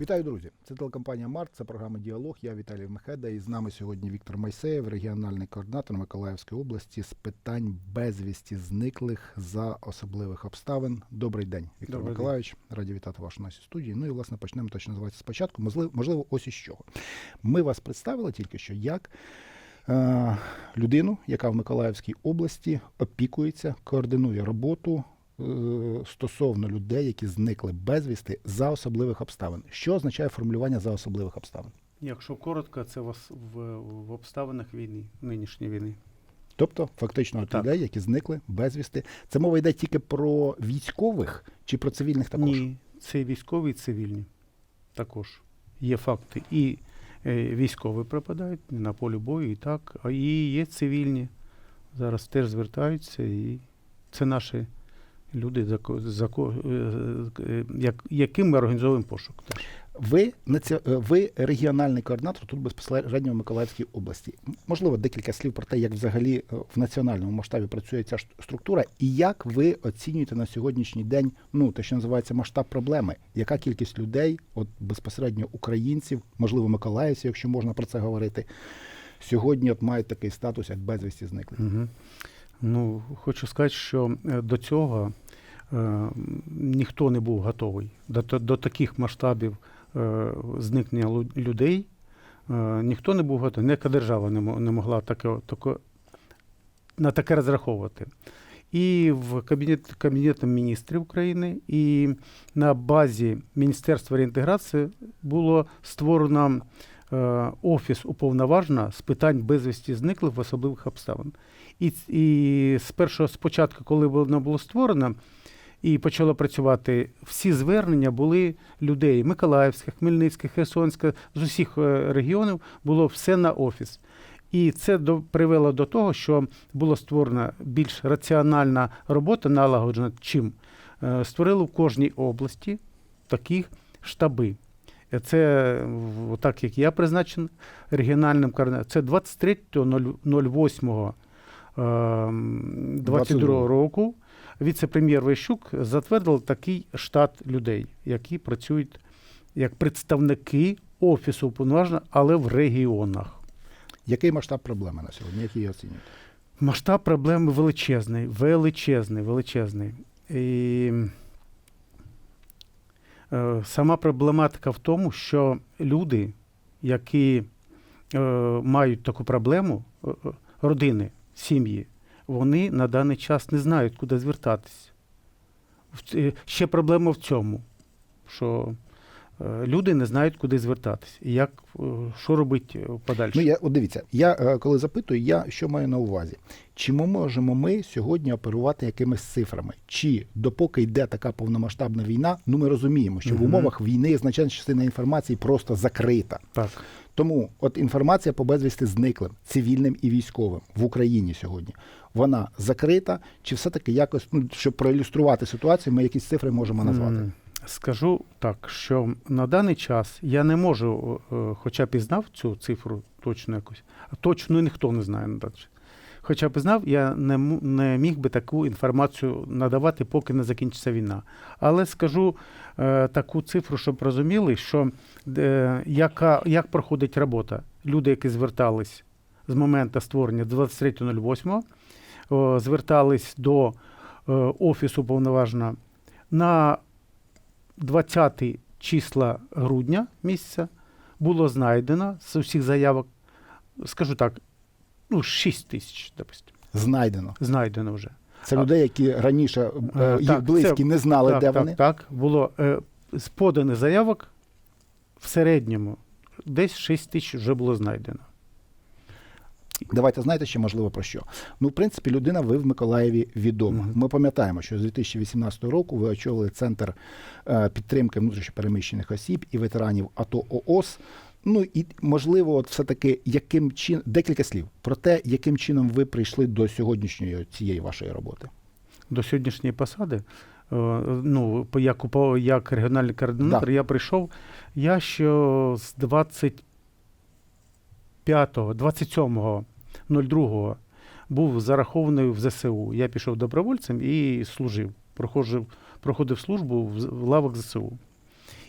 Вітаю, друзі! Це телекомпанія Март, це програма Діалог. Я Віталій Мехеда. І з нами сьогодні Віктор Майсеєв, регіональний координатор Миколаївської області з питань безвісті зниклих за особливих обставин. Добрий день, Віктор Добрий день. Миколаївич. Раді вітати вас у нашій студії. Ну і власне почнемо точно називається спочатку. Можливо, можливо, ось із чого. Ми вас представили тільки що як е, людину, яка в Миколаївській області опікується, координує роботу стосовно людей, які зникли безвісти за особливих обставин. Що означає формулювання за особливих обставин? Якщо коротко, це вас в, в обставинах війни, нинішньої війни. Тобто, фактично, от Так. людей, які зникли безвісти. Це мова йде тільки про військових чи про цивільних також? Ні, це і військові, і цивільні. Також є факти. І е, військові пропадають на полі бою, і так, а і є цивільні. Зараз теж звертаються, і це наші люди, за, за, е, е, як, яким ми організовуємо пошук. Теж. Ви е, ви регіональний координатор тут безпосередньо в Миколаївській області. Можливо, декілька слів про те, як взагалі в національному масштабі працює ця структура, і як ви оцінюєте на сьогоднішній день, ну те, що називається масштаб проблеми, яка кількість людей, от безпосередньо українців, можливо, миколаївців, якщо можна про це говорити, сьогодні от мають такий статус, як безвісті зникли. Угу. Ну, хочу сказати, що е, до цього е, ніхто не був готовий до, до таких масштабів е, зникнення людей. Е, ніхто не був готовий, ніяка держава не, не могла таке, таке, на таке розраховувати. І в кабінет, Кабінетом міністрів України, і на базі Міністерства реінтеграції було створено офіс уповноважена з питань безвісті зниклих в особливих обставин. І, і з першого спочатку, коли воно було створено і почало працювати, всі звернення були людей Миколаївська, Хмельницька, Херсонська, з усіх е, регіонів було все на офіс. І це до, привело до того, що була створена більш раціональна робота, налагоджена чим Е, створили в кожній області такі штаби. Це так як я призначений регіональним координатором. Це 23.08 ем, 22 року віце-прем'єр Вещук затвердив такий штат людей, які працюють як представники офісу уповноваженого, але в регіонах. Який масштаб проблеми на сьогодні? Який її оцінюєте? Масштаб проблеми величезний, величезний, величезний. І сама проблематика в тому, що люди, які е, мають таку проблему, е, е, родини, сім'ї, вони на даний час не знають, куди звертатись. Ще проблема в цьому, що е, люди не знають, куди звертатись. І як, е, що робити подальше. Ну, я от дивіться, я е, коли запитую, я що маю на увазі? Чи ми можемо ми сьогодні оперувати якимись цифрами? Чи допоки йде така повномасштабна війна, ну ми розуміємо, що в умовах війни значна частина інформації просто закрита. Так. Тому от інформація по безвісти зниклим, цивільним і військовим в Україні сьогодні, вона закрита, чи все-таки якось, ну, щоб проілюструвати ситуацію, ми якісь цифри можемо назвати? Скажу так, що на даний час я не можу, е, хоча б і знав цю цифру точно якось, а точно ніхто не знає на. Хоча б знав, я не, не міг би таку інформацію надавати, поки не закінчиться війна. Але скажу е, таку цифру, щоб розуміли, що е, яка, як проходить робота. Люди, які звертались з моменту створення 23.08, звертались до е, офісу повноважного на 20 числа грудня місяця було знайдено з усіх заявок, скажу так, ну, 6 тисяч, допустим, Знайдено. знайдено вже. Це А- людей, які раніше е, Е, їх так, близькі це- не знали, так, де так, вони. Так, було е, з поданих заявок в середньому десь 6 тисяч вже було знайдено. Давайте знаєте ще можливо про що. Ну, в принципі, людина ви в Миколаєві відома. Мгм. Ми пам'ятаємо, що з 2018 року ви очолили центр е, підтримки внутрішньопереміщених осіб і ветеранів АТО ООС. Ну і можливо, от все-таки яким чин декілька слів про те, яким чином ви прийшли до сьогоднішньої цієї вашої роботи. до сьогоднішньої посади, е, ну, як, як регіональний координатор, я прийшов, я ще з 25-го, 27.02 був зарахований в ЗСУ. Я пішов добровольцем і служив. Проходив, проходив службу в, лавах ЗСУ.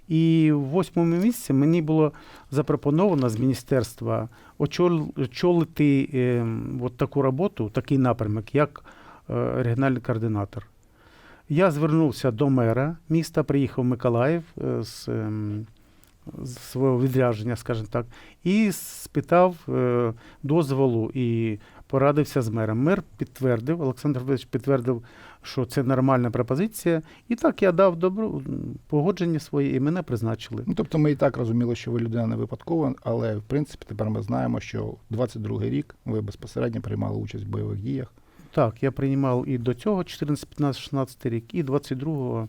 І в восьмому місці мені було запропоновано з міністерства очолити е, от таку роботу, такий напрямок, як е, регіональний координатор. Я звернувся до мера міста, приїхав Миколаїв е, з, ем, з свого відрядження, скажімо так, і спитав е, дозволу і порадився з мером. Мер підтвердив, Олександр Федорович підтвердив, що це нормальна пропозиція. І так я дав добро, погодження своє і мене призначили. Ну, тобто ми і так розуміли, що ви людина не випадкова, але в принципі тепер ми знаємо, що 22-й рік ви безпосередньо приймали участь в бойових діях. Так, я приймав і до цього 14, 15, 16 рік, і 22-го.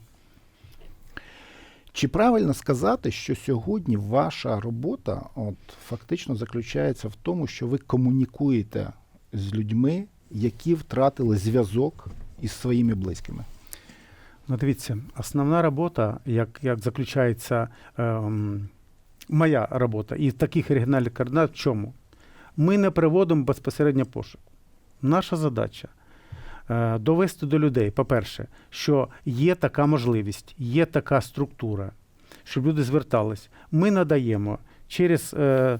Чи правильно сказати, що сьогодні ваша робота от, фактично заключається в тому, що ви комунікуєте з людьми, які втратили зв'язок із своїми близькими? Ну, дивіться, основна робота, як, як заключається ем, моя робота і таких регіональних координат, в чому? Ми не приводимо безпосередньо пошук. Наша задача довести до людей, по-перше, що є така можливість, є така структура, щоб люди звертались. Ми надаємо через е, е,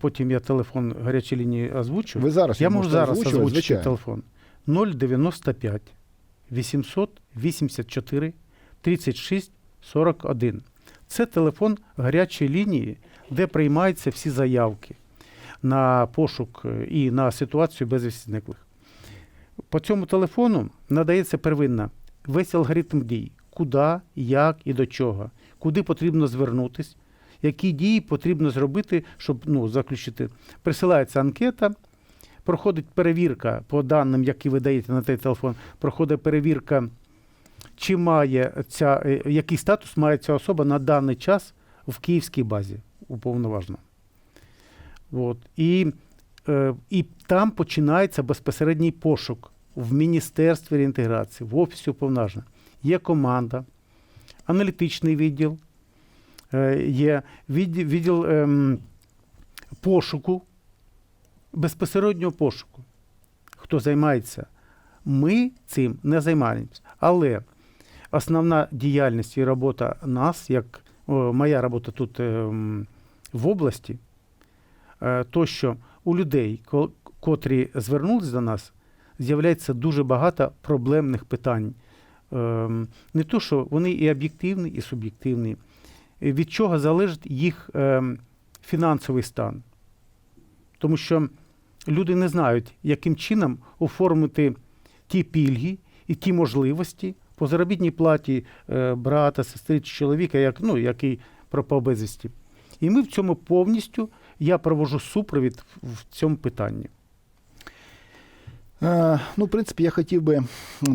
потім я телефон гарячої лінії озвучу. Ви зараз Я можу зараз озвучити звичайно. телефон 095 884 36 41. Це телефон гарячої лінії, де приймаються всі заявки на пошук е, і на ситуацію безвісті зниклих. По цьому телефону надається первинна весь алгоритм дій, куди, як і до чого, куди потрібно звернутись, які дії потрібно зробити, щоб ну, заключити. Присилається анкета, проходить перевірка по даним, які ви даєте на цей телефон, проходить перевірка, чи має ця, е, який статус має ця особа на даний час в київській базі уповноважена. От. І, і там починається безпосередній пошук в Міністерстві реінтеграції, в Офісі уповноваженого. Є команда, аналітичний відділ, е, є відділ, ем, пошуку, безпосереднього пошуку. Хто займається? Ми цим не займаємося. Але основна діяльність і робота нас, як моя робота тут ем, в області, е, то що у людей, котрі звернулись до нас, з'являється дуже багато проблемних питань. Ем, Не то, що вони і об'єктивні, і суб'єктивні. Від чого залежить їх ем, фінансовий стан. Тому що люди не знають, яким чином оформити ті пільги і ті можливості по заробітній платі е, брата, сестри чи чоловіка, як, ну, який пропав безвісті. І ми в цьому повністю я провожу супровід в- цьому питанні. Е, ну, в принципі, я хотів би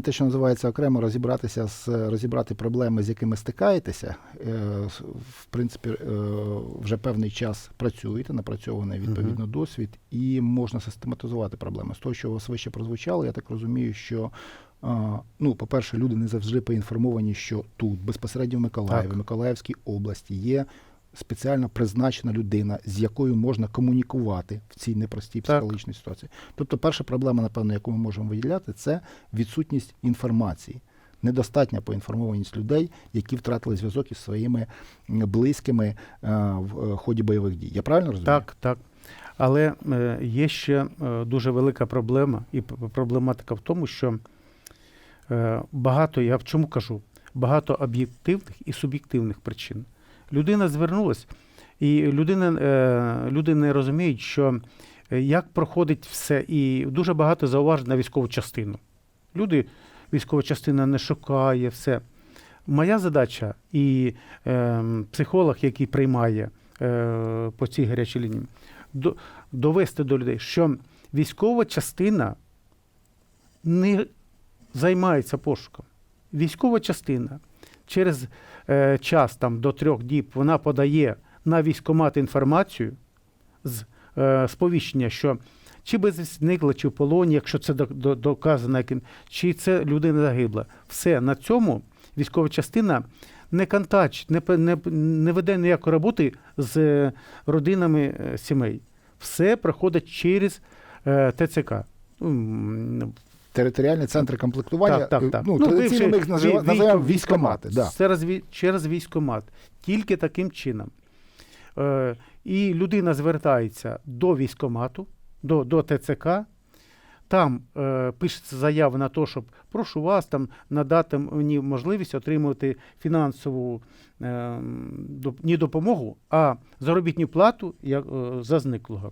те, що називається окремо, розібратися з розібрати проблеми, з якими стикаєтеся. Е, в принципі, е, вже певний час працюєте, напрацьований відповідно досвід, і можна систематизувати проблеми. З того, що у вас вище прозвучало, я так розумію, що. Ну, по-перше, люди не завжди поінформовані, що тут, безпосередньо в Миколаєві, Миколаївській області, є спеціально призначена людина, з якою можна комунікувати в цій непростій Так. психологічній ситуації. Тобто, перша проблема, напевно, яку ми можемо виділяти, це відсутність інформації. Недостатня поінформованість людей, які втратили зв'язок із своїми близькими е, в е, ході бойових дій. Я правильно розумію? Так, так. Але е, є ще дуже велика проблема, і проблематика в тому, що багато, я в чому кажу, багато об'єктивних і суб'єктивних причин. Людина звернулась, і людина, е, люди не розуміють, що е, як проходить все, і дуже багато зауважень на військову частину. Люди, військова частина не шукає все. Моя задача і е, психолог, який приймає е, по цій гарячій лінії, до, довести до людей, що військова частина не займається пошуком. Військова частина через е, час там, до трьох діб вона подає на військкомат інформацію з е, сповіщення, що чи безвісникла, чи в полоні, якщо це до- до- доказано, чи це людина загибла. Все на цьому військова частина не контачить, не, не, не веде ніякої роботи з е, родинами е, сімей. Все проходить через е, ТЦК. Територіальні центри комплектування. Так, так, е, так. Ну, традиційно ми їх називаємо військ- військомати. Да. Через, вій- через військомат. Тільки таким чином. Е, і людина звертається до військомату, до, до ТЦК. Там е, пишеться заява на те, щоб прошу вас там надати мені можливість отримувати фінансову е, доп- не допомогу, а заробітну плату як, е, за зниклого.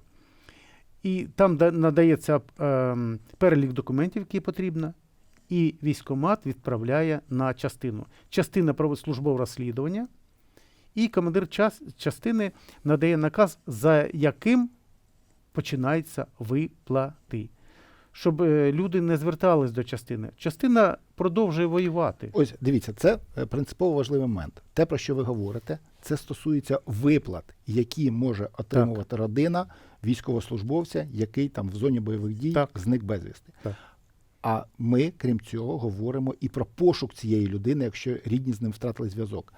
І там да- надається е, перелік документів, які потрібно, і військомат відправляє на частину. Частина проводить службове розслідування, і командир час, частини надає наказ, за яким починаються виплати. Щоб е, люди не звертались до частини. Частина продовжує воювати. Ось дивіться, це е, принципово важливий момент. Те, про що ви говорите, це стосується виплат, які може отримувати родина військовослужбовця, який там в зоні бойових дій Так. зник безвісти. Так. А ми, крім цього, говоримо і про пошук цієї людини, якщо рідні з ним втратили зв'язок.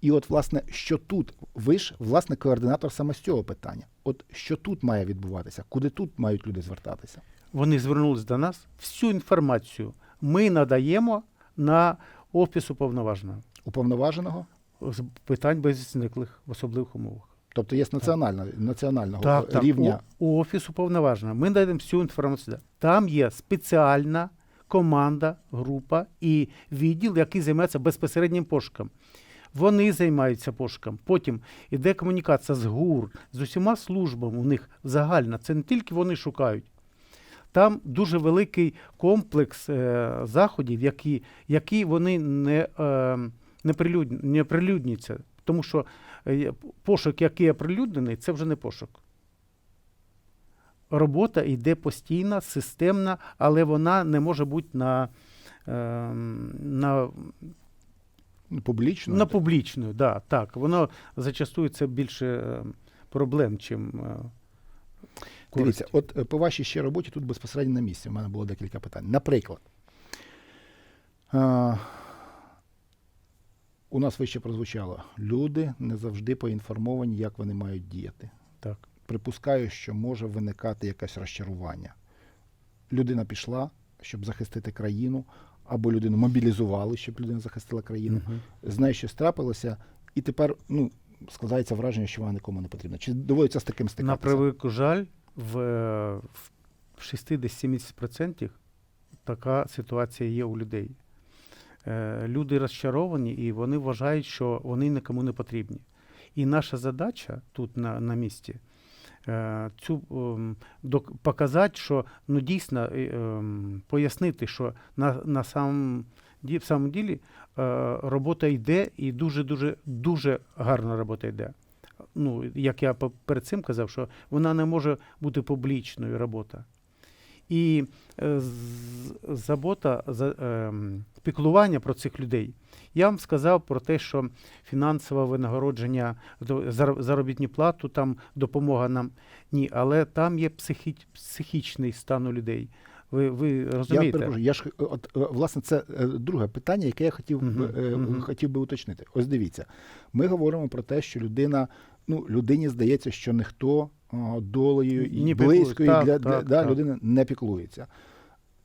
І от, власне, що тут, ви ж, власне, координатор саме з цього питання. От що тут має відбуватися, куди тут мають люди звертатися? Вони звернулись до нас. Всю інформацію ми надаємо на офіс уповноваженого Уповноваженого? з питань беззниклих в особливих умовах. Тобто є національна, національного Так, так. рівня. У, у офіс уповноваженого. Ми надаємо всю інформацію. Там є спеціальна команда, група і відділ, який займається безпосереднім пошуком. Вони займаються пошуком. Потім іде комунікація з ГУР, з усіма службами у них загальна. Це не тільки вони шукають. Там дуже великий комплекс е, заходів, які, які вони не, е, не, прилюд, не прилюдняться. Тому що пошук, який оприлюднений, це вже не пошук. Робота йде постійна, системна, але вона не може бути на, е, на, Ну, Публічно. на публічною. Да, так. Воно зачастую це більше е, проблем, чим е, Дивіться, от е, по вашій ще роботі тут безпосередньо на місці. У мене було декілька питань. Наприклад, е, у нас вище прозвучало: люди не завжди поінформовані, як вони мають діяти. Так. Припускаю, що може виникати якесь розчарування. Людина пішла, щоб захистити країну, або людину мобілізували, щоб людина захистила країну. Мгм. Знає, що трапилося, і тепер ну, складається враження, що вона нікому не потрібна. Чи доводиться з таким стикатися? На превелику жаль, в, в 60-70% така ситуація є у людей. Е, Люди розчаровані і вони вважають, що вони нікому не потрібні. І наша задача тут на, на місці е, цю ем, показати, що ну дійсно ем, пояснити, що на, на самом, в самом ділі е, робота йде і дуже дуже дуже гарна робота йде. Ну, як я перед цим казав, що вона не може бути публічною робота. І е, з- забота за ем, піклування про цих людей. Я вам сказав про те, що фінансове винагородження, до- зар- заробітну плату, там допомога нам. Ні, але там є психі, психічний стан у людей. Ви, ви Я розумієте? перепрошую, я ж е, от е, власне це друге питання, яке я хотів би Мгм, е, мгм. хотів би уточнити. Ось дивіться, ми говоримо про те, що людина, ну людині здається, що ніхто долею і Не близькою піклує- для, так, для так, да, так. людини не піклується.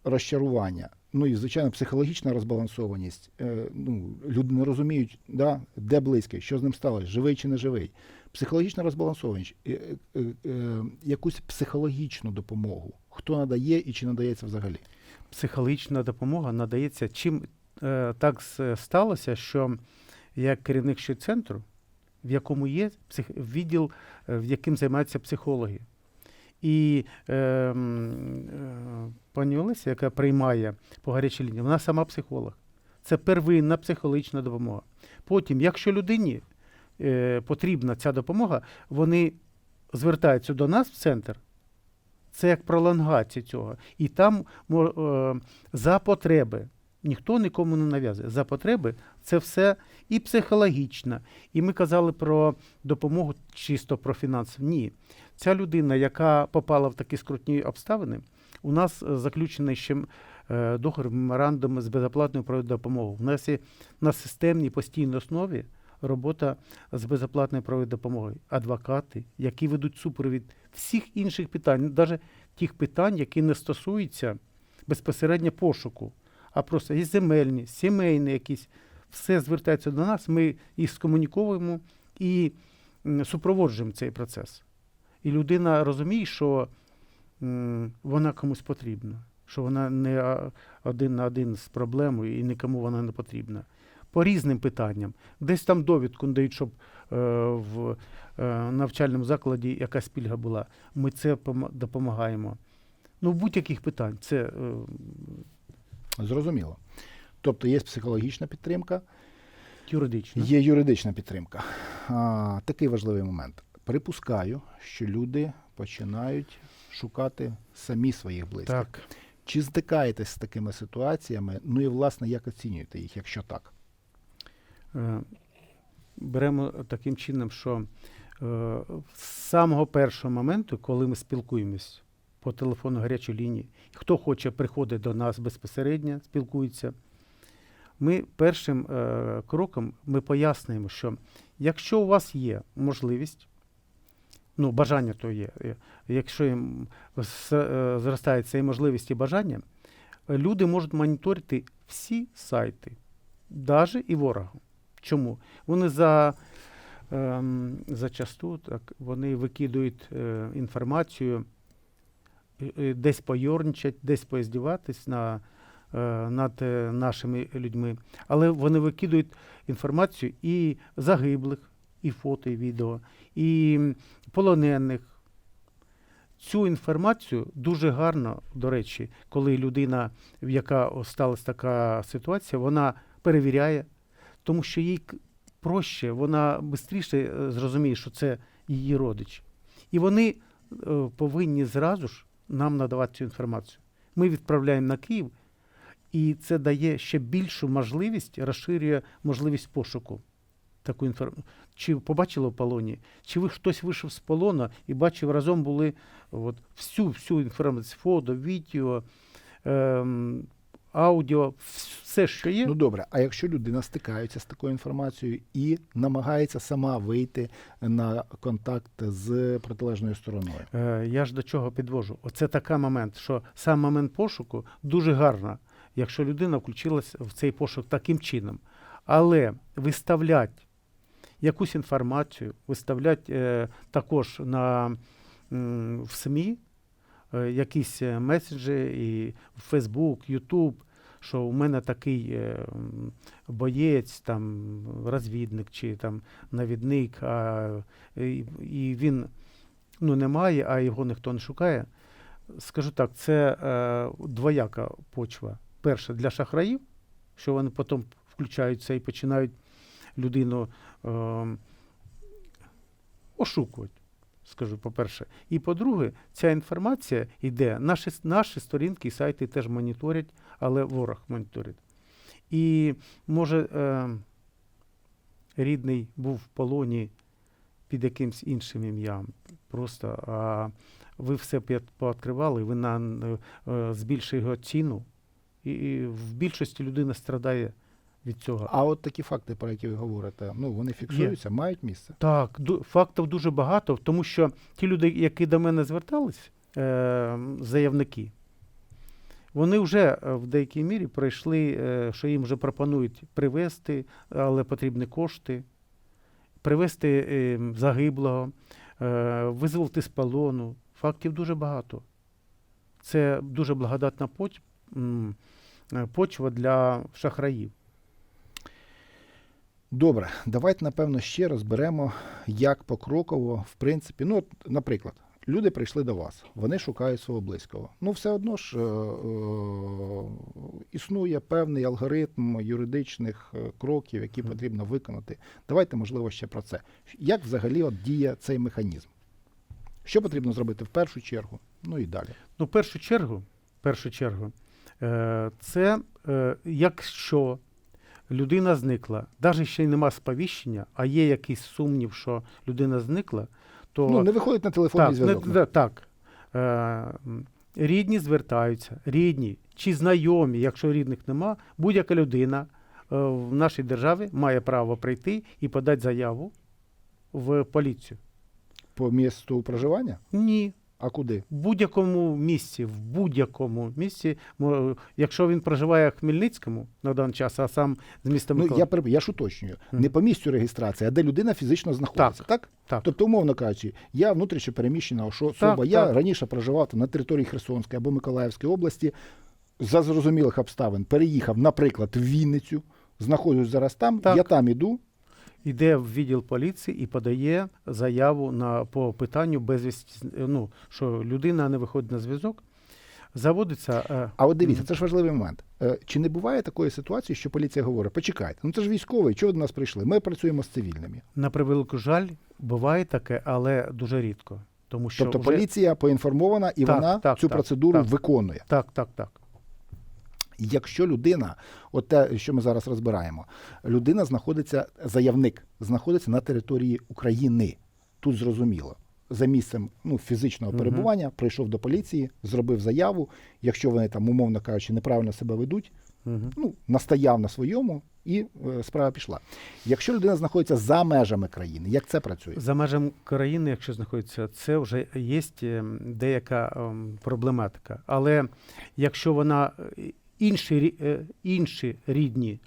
Розчарування. Ну і звичайно, психологічна розбалансованість. Е, ну, люди не розуміють, да, де близький, що з ним сталося, живий чи не живий. Психологічна розбалансованість. Е, е, е, якусь психологічну допомогу. Хто надає і чи надається взагалі? психологічна допомога надається. Чим е, так сталося, що я керівник ще центру, в якому є псих, відділ, е, в яким займаються психологи. І е, е, пані Олеся, яка приймає по гарячій лінії, вона сама психолог. Це первинна психологічна допомога. Потім, якщо людині е, потрібна ця допомога, вони звертаються до нас в центр. Це як пролонгація цього. І там е, за потреби. Ніхто нікому не нав'язує. За потреби це все і психологічно. І ми казали про допомогу чисто про фінанси. Ні. Ця людина, яка попала в такі скрутні обставини, у нас е, заключений ще е, договір меморандум з безоплатною про допомогу. У нас є на системній постійній основі робота з безоплатною правовою допомогою. Адвокати, які ведуть супровід всіх інших питань, навіть тих питань, які не стосуються безпосередньо пошуку, а просто і земельні, сімейні якісь. Все звертається до нас, ми їх скомуніковуємо і супроводжуємо цей процес. І людина розуміє, що вона комусь потрібна, що вона не один на один з проблемою і нікому вона не потрібна. По різним питанням. Десь там довідку дають, щоб е, в е, навчальному закладі якась пільга була. Ми це допомагаємо. Ну, будь-яких питань. Це е, Зрозуміло. Тобто є психологічна підтримка, юридично. є юридична підтримка. А, такий важливий момент. Припускаю, що люди починають шукати самі своїх близьких. Так. Чи стикаєтесь з такими ситуаціями? Ну і власне як оцінюєте їх, якщо так? Е, беремо таким чином, що е, з самого першого моменту, коли ми спілкуємось по телефону гарячої лінії, хто хоче приходить до нас безпосередньо, спілкується. Ми першим е, кроком ми пояснюємо, що якщо у вас є можливість, ну, бажання то є, е, якщо їм е, зростає ця можливість і бажання, е, люди можуть моніторити всі сайти, навіть і ворога. Чому? Вони за, ем, зачасту так, вони викидують е, інформацію, е, е, десь пойорничать, десь поіздіватись на, е, над е, нашими людьми. Але вони викидують інформацію і загиблих, і фото, і відео, і полонених. Цю інформацію дуже гарно, до речі, коли людина, в яка сталася така ситуація, вона перевіряє, тому що їй проще, вона швидше зрозуміє, що це її родич. І вони е, повинні зразу ж нам надавати цю інформацію. Ми відправляємо на Київ, і це дає ще більшу можливість, розширює можливість пошуку. Таку інформацію. Чи побачили в полоні, чи ви хтось вийшов з полону і бачив, разом були от, всю, всю інформацію, фото, відео, ем, аудіо, все, що є. Ну добре, а якщо людина стикається з такою інформацією і намагається сама вийти на контакт з протилежною стороною? Е, я ж до чого підвожу? Оце такий момент, що сам момент пошуку дуже гарно, якщо людина включилась в цей пошук таким чином. Але виставлять якусь інформацію, виставлять е, також на, м, в СМІ якісь е, меседжі і в Facebook, YouTube, що у мене такий е, боєць, там, розвідник чи там, навідник, а, і, і він ну, немає, а його ніхто не шукає. Скажу так, це е, двояка почва. Перше, для шахраїв, що вони потім включаються і починають людину е, ошукувати. Скажу, по-перше. І по-друге, ця інформація йде. Наші, наші сторінки і сайти теж моніторять, але ворог моніторить. І може е, рідний був в полоні під якимсь іншим ім'ям. Просто а ви все пооткривали, ви на, е, збільшує його ціну, і, і в більшості людина страдає від цього. А от такі факти, про які ви говорите, ну вони фіксуються, мають місце. Так, фактів дуже багато, тому що ті люди, які до мене звертались, е, заявники, вони вже е, в деякій мірі пройшли, е, що їм вже пропонують привезти, але потрібні кошти, привезти е, загиблого, е, визволити з полону. Фактів дуже багато. Це дуже благодатна е, почва для шахраїв. Добре, давайте напевно ще розберемо, як покроково, в принципі, ну, наприклад, люди прийшли до вас, вони шукають свого близького. Ну, все одно ж е, е, існує певний алгоритм юридичних е, кроків, які потрібно виконати. Давайте, можливо, ще про це. Як взагалі от діє цей механізм? Що потрібно зробити в першу чергу? Ну і далі. Ну, в першу чергу, в першу чергу, е, це е, якщо людина зникла, навіть ще й нема сповіщення, а є якийсь сумнів, що людина зникла, то Ну, не виходить на телефонний так, зв'язок. не, так е, рідні звертаються, рідні чи знайомі, якщо рідних нема, будь-яка людина е, в нашій державі має право прийти і подати заяву в поліцію. По місту проживання? Ні. А куди? В будь-якому місці, в будь-якому місці, якщо він проживає в Хмельницькому на даний час, а сам з міста Ну, я, переб- я ж уточнюю. Мгм. Не по місцю реєстрації, а де людина фізично знаходиться. Так? так. Тобто, умовно кажучи, я внутрішньо переміщена особа, Так, я так. раніше проживав на території Херсонської або Миколаївської області, за зрозумілих обставин переїхав, наприклад, в Вінницю, знаходжусь зараз там, Так. я там іду. Йде в відділ поліції і подає заяву на по питанню безвісті, ну що людина не виходить на зв'язок. Заводиться. е, А от дивіться, це ж важливий момент. Е, Чи не буває такої ситуації, що поліція говорить: почекайте, ну це ж військовий, чого до нас прийшли? Ми працюємо з цивільними. На превелику жаль, буває таке, але дуже рідко. Тому що Тобто вже... поліція поінформована і Так, вона так, цю так, процедуру так. виконує. Так, так, так. Якщо людина, от те, що ми зараз розбираємо, людина знаходиться, заявник знаходиться на території України. Тут зрозуміло. За місцем ну, фізичного перебування прийшов до поліції, зробив заяву. Якщо вони там, умовно кажучи, неправильно себе ведуть, Угу. ну, настояв на своєму, і е, справа пішла. Якщо людина знаходиться за межами країни, як це працює? За межами країни, якщо знаходиться, це вже є ем, деяка ем, проблематика. Але якщо вона е, інші, е, інші рідні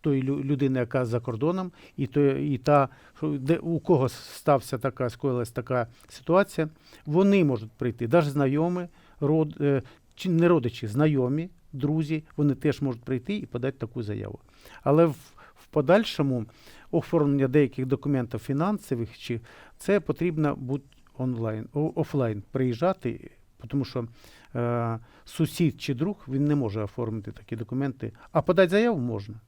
тої лю- людини, яка за кордоном, і, то, і та, де, у кого стався така, скоїлась така ситуація, вони можуть прийти, навіть знайомі, род, е, чи не родичі, знайомі, друзі, вони теж можуть прийти і подати таку заяву. Але в, в подальшому оформлення деяких документів фінансових, чи це потрібно бути онлайн, офлайн приїжджати, тому що е, сусід чи друг він не може оформити такі документи, а подати заяву можна.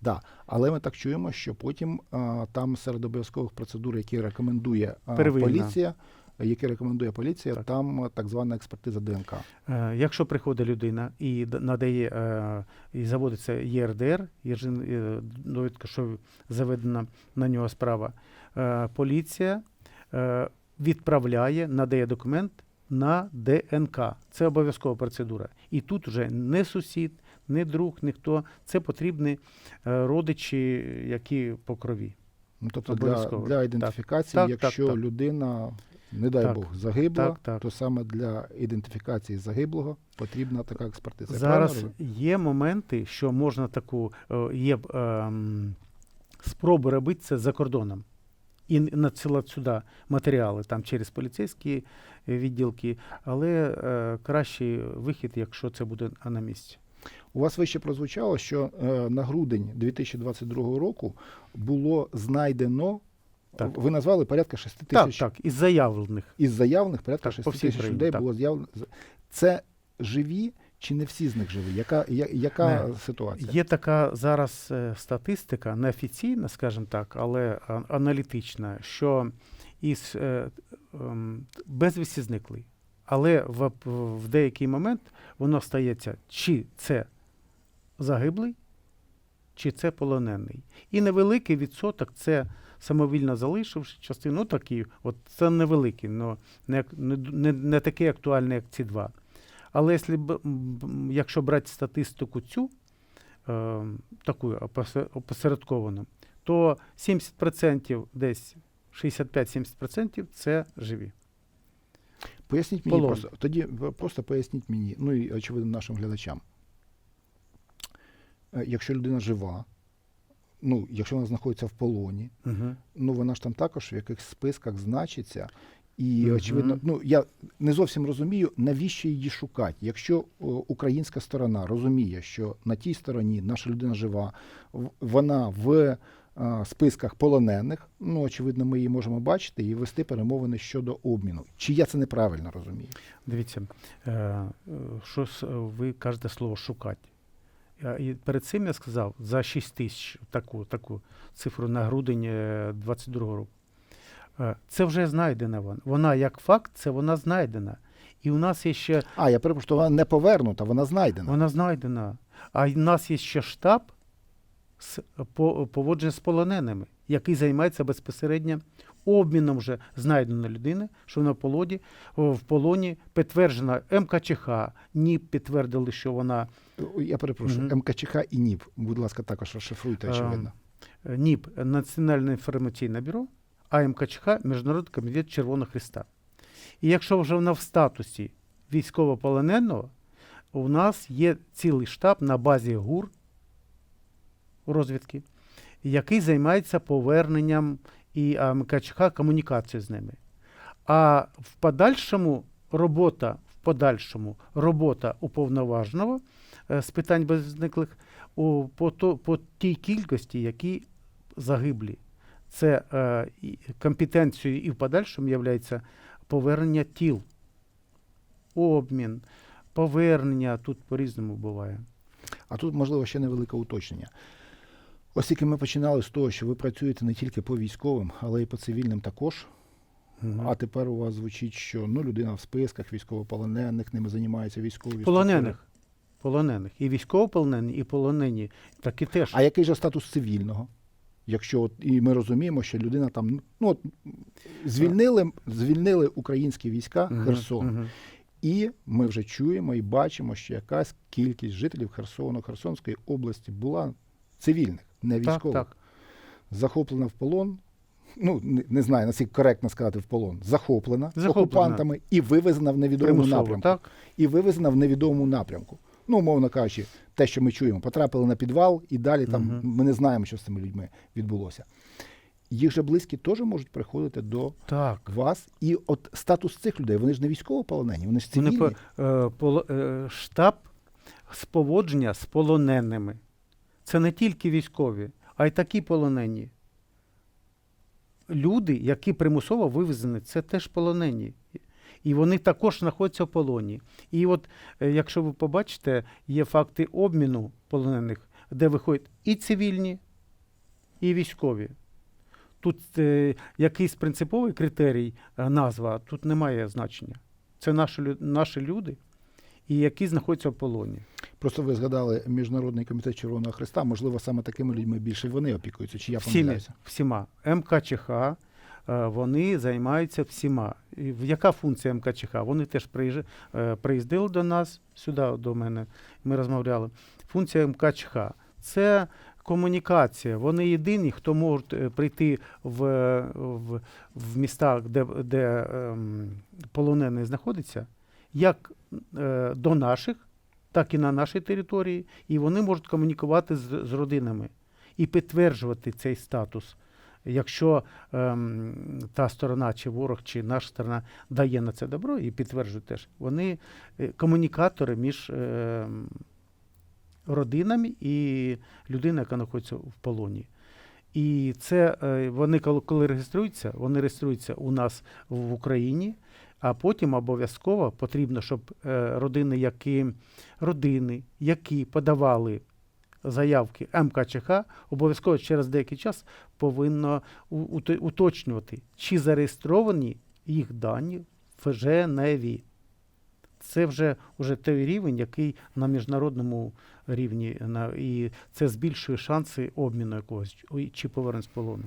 Да. Але ми так чуємо, що потім а, там серед обов'язкових процедур, які рекомендує а, поліція, які рекомендує поліція, Так. там а, так звана експертиза ДНК. Е, Якщо приходить людина і надає е, і заводиться ЄРДР, е, довідка, що заведена на нього справа, е, поліція е, відправляє, надає документ на ДНК. Це обов'язкова процедура. І тут вже не сусід, не друг, ніхто. Це потрібні е, родичі, які по крові. Ну, тобто для, для ідентифікації, Так, так, якщо так. людина, не дай Так. Бог, загибла, Так, так. то саме для ідентифікації загиблого потрібна така експертиза. Зараз є моменти, що можна таку, е, є ем, спроби робити це за кордоном. І надсилати сюди матеріали там через поліцейські е, відділки, але е, кращий вихід, якщо це буде на місці. У вас вище прозвучало, що е, на грудень 2022 року було знайдено, Так. ви назвали порядка 6 тисяч так, із заявлених. із заявлених, порядка Так, 6 тисяч людей так. було з'явлено. Це живі чи не всі з них живі? Яка, я, яка Не. ситуація? Є така зараз е, статистика, неофіційна, скажімо так, але аналітична, що із е, ем, безвісті зникли. Але в, в деякий момент воно стається, чи це загиблий, чи це полонений. І невеликий відсоток це самовільно залишивши частину, ну такі, от це невеликий, но не, не, не, не такий актуальний, як ці два. Але якщо, якщо брати статистику цю, е, таку опосередковану, то 70% десь 65-70% це живі. Поясніть мені Полон. просто. Тоді просто поясніть мені, ну і очевидно нашим глядачам. Е, Якщо людина жива, ну, якщо вона знаходиться в полоні, Угу. ну вона ж там також в якихось списках значиться. І Мгм. очевидно, ну я не зовсім розумію, навіщо її шукати. Якщо о, українська сторона розуміє, що на тій стороні наша людина жива, вона в а, списках полонених, ну очевидно, ми її можемо бачити і вести перемовини щодо обміну. Чи я це неправильно розумію? Дивіться, е, е, що ви кажете слово шукати. І перед цим я сказав за 6 тисяч таку, таку цифру на грудень 22 року. Е, Це вже знайдена вона. Вона як факт, це вона знайдена. І у нас є ще А, я перепрошую, вона не повернута, вона знайдена. вона знайдена. А у нас є ще штаб з по- поводження з полоненими, який займається безпосередньо обміном вже знайденої людини, що вона в полоні, в полоні підтверджена МКЧХ, НІП підтвердили, що вона Я перепрошую, Мгм. МКЧХ і НІП, будь ласка, також розшифруйте, Ем, очевидно. е, НІП Національне інформаційне бюро, а МКЧХ Міжнародний комітет Червоного Христа. І якщо вже вона в статусі військовополоненого, у нас є цілий штаб на базі ГУР розвідки, який займається поверненням і а, МКЧХ комунікацією з ними. А в подальшому робота, в подальшому робота уповноваженого е, з питань беззниклих у, по, по тій кількості, які загиблі. Це е, компетенцією і в подальшому є повернення тіл, обмін, повернення тут по-різному буває. А тут, можливо, ще невелике уточнення. Оскільки ми починали з того, що ви працюєте не тільки по військовим, але й по цивільним також. Мгм. А тепер у вас звучить, що ну, людина в списках військовополонених, ними займаються військові полонених. Полонених. І військовополонені, і полонені. Так і теж. А який же статус цивільного? Якщо от, і ми розуміємо, що людина там ну от, звільнили, звільнили українські війська Мгм, Херсон, мгм. і ми вже чуємо і бачимо, що якась кількість жителів Херсону, Херсонської області була цивільних, не Так, військових. так. захоплена в полон. Ну, не, не знаю, наскільки коректно сказати в полон. Захоплена, Захоплена. окупантами і вивезена в невідомому Примусово, напрямку. так? І вивезена в невідомому напрямку. Ну, умовно кажучи, те, що ми чуємо, потрапили на підвал, і далі там Мгм. ми не знаємо, що з цими людьми відбулося. Їх же близькі теж можуть приходити до Так. вас. І от статус цих людей, вони ж не військовополонені, вони ж Вони по, е, поло- е, штаб з поводження з полоненими. Це не тільки військові, а й такі полонені. Люди, які примусово вивезені, це теж полонені. І вони також знаходяться в полоні. І от, е, якщо ви побачите, є факти обміну полонених, де виходять і цивільні, і військові. Тут е, якийсь принциповий критерій, е, назва, тут немає значення. Це наші, наші люди, і які знаходяться в полоні. Просто ви згадали Міжнародний комітет Червоного Христа. Можливо, саме такими людьми більше вони опікуються, чи я помиляюся? всіма. МКЧХ, вони займаються всіма. І яка функція МКЧХ? Вони теж е, приїздили до нас, сюди до мене, ми розмовляли. Функція МКЧХ це комунікація. Вони єдині, хто можуть е, прийти в, в, в містах, де, де ем, полонений знаходиться, як е, до наших, так і на нашій території, і вони можуть комунікувати з, з родинами і підтверджувати цей статус. Якщо ем, та сторона, чи ворог, чи наша сторона дає на це добро і підтверджує теж, вони е, комунікатори між ем, родинами і людиною, яка знаходиться в полоні. І це е, вони, коли, реєструються, вони реєструються у нас в Україні, а потім обов'язково потрібно, щоб е, родини, які, родини, які подавали заявки МКЧХ, обов'язково через деякий час повинно уточнювати, чи зареєстровані їх дані в Женеві. Це вже, вже той рівень, який на міжнародному рівні, на, і це збільшує шанси обміну якогось чи- повернення з полону.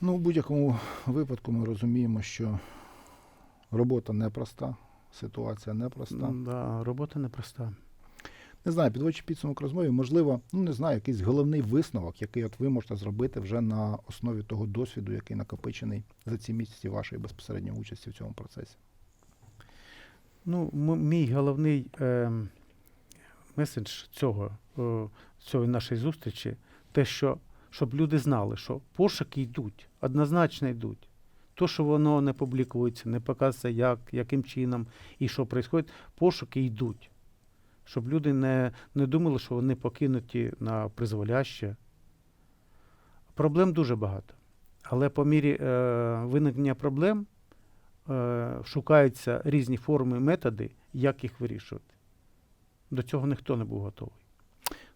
Ну, в будь-якому випадку ми розуміємо, що робота непроста, ситуація непроста. Да, робота непроста. Не знаю, підводячи підсумок розмови, можливо, ну не знаю, якийсь головний висновок, який от ви можете зробити вже на основі того досвіду, який накопичений за ці місяці вашої безпосередньої участі в цьому процесі. Ну, мій головний е, меседж цього, е, цієї нашої зустрічі, те, що щоб люди знали, що пошуки йдуть, однозначно йдуть. То, що воно не публікується, не показується, як, яким чином і що відбувається, пошуки йдуть. Щоб люди не, не думали, що вони покинуті на призволяще. Проблем дуже багато. Але по мірі е, виникнення проблем е, шукаються різні форми методи, як їх вирішувати. До цього ніхто не був готовий.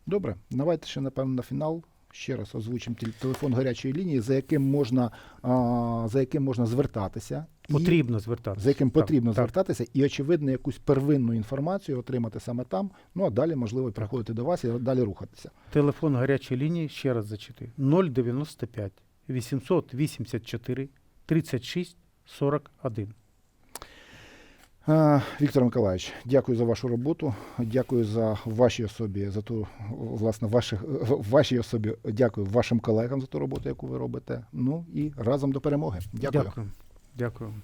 Добре, давайте ще напевно на фінал. Ще раз озвучимо телефон гарячої лінії, за яким можна, а, за яким можна звертатися. І- Потрібно звертатися. за яким Так, потрібно так. звертатися, і очевидно, якусь первинну інформацію отримати саме там. Ну а далі можливо приходити до вас і далі рухатися. Телефон гарячої лінії, ще раз зачитую. 095 884 36 41. Е, Віктор Миколаївич, дякую за вашу роботу. Дякую за вашій особі, за ту власне ваших вашій особі. Дякую вашим колегам за ту роботу, яку ви робите. Ну і разом до перемоги. Дякую. Дякую. Дякую.